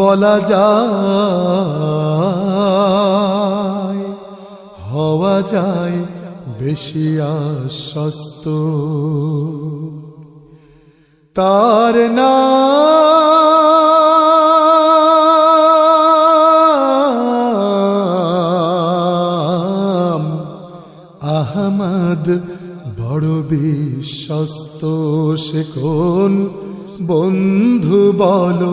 বলা যায়, হওয়া যায় বেশি আশ্বস্ত। তার না আহমদ বড় বিশ্বস্ত, সে কোন বন্ধু বলো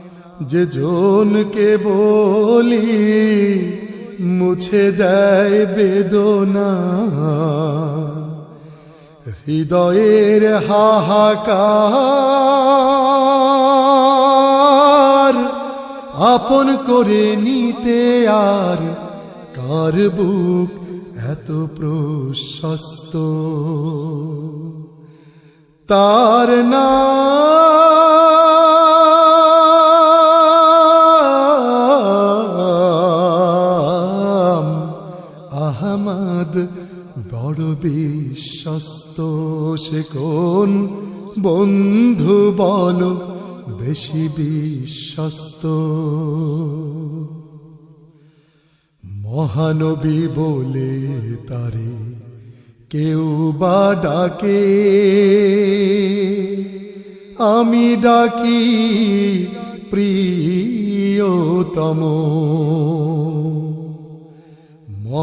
যে জনকে বলি, মুছে দেয় বেদনা। হৃদয়ের হাহাকার আপন করে নিতে আর কার বুক এত প্রশস্ত? তার নাম আহমদ বড় বিশ্বস্ত সে কোন? বন্ধু বলো, বেশি বিশ্বস্ত। মহানবী বলে তারে কেউ বা ডাকে। আমি ডাকি প্রিয়তম।